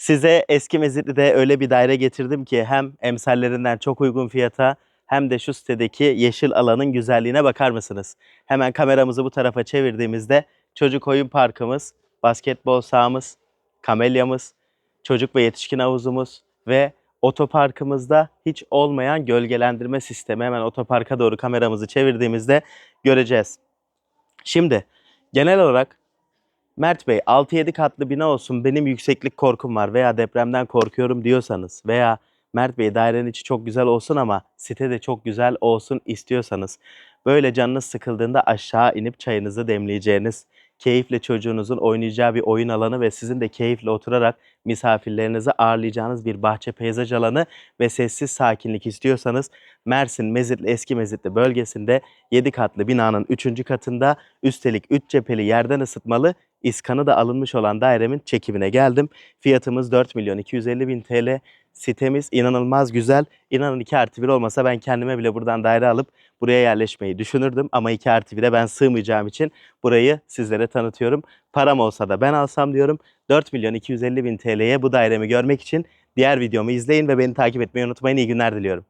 Size eski Mezitli'de öyle bir daire getirdim ki hem emsallerinden çok uygun fiyata hem de şu sitedeki yeşil alanın güzelliğine bakar mısınız? Hemen kameramızı bu tarafa çevirdiğimizde çocuk oyun parkımız, basketbol sahamız, kamelyamız, çocuk ve yetişkin havuzumuz ve otoparkımızda hiç olmayan gölgelendirme sistemi. Hemen otoparka doğru kameramızı çevirdiğimizde göreceğiz. Şimdi genel olarak Mert Bey 6-7 katlı bina olsun benim yükseklik korkum var veya depremden korkuyorum diyorsanız veya Mert Bey dairenin içi çok güzel olsun ama site de çok güzel olsun istiyorsanız böyle canınız sıkıldığında aşağı inip çayınızı demleyeceğiniz, keyifle çocuğunuzun oynayacağı bir oyun alanı ve sizin de keyifle oturarak misafirlerinizi ağırlayacağınız bir bahçe peyzaj alanı ve sessiz sakinlik istiyorsanız Mersin Mezitli Eski Mezitli bölgesinde 7 katlı binanın 3. katında üstelik 3 cepheli yerden ısıtmalı iskanı da alınmış olan dairemin çekimine geldim. Fiyatımız 4 milyon 250 bin TL. Sitemiz inanılmaz güzel. İnanın 2 artı 1 olmasa ben kendime bile buradan daire alıp buraya yerleşmeyi düşünürdüm. Ama 2 artı 1'e ben sığmayacağım için burayı sizlere tanıtıyorum. Param olsa da ben alsam diyorum. 4 milyon 250 bin TL'ye bu dairemi görmek için diğer videomu izleyin ve beni takip etmeyi unutmayın. İyi günler diliyorum.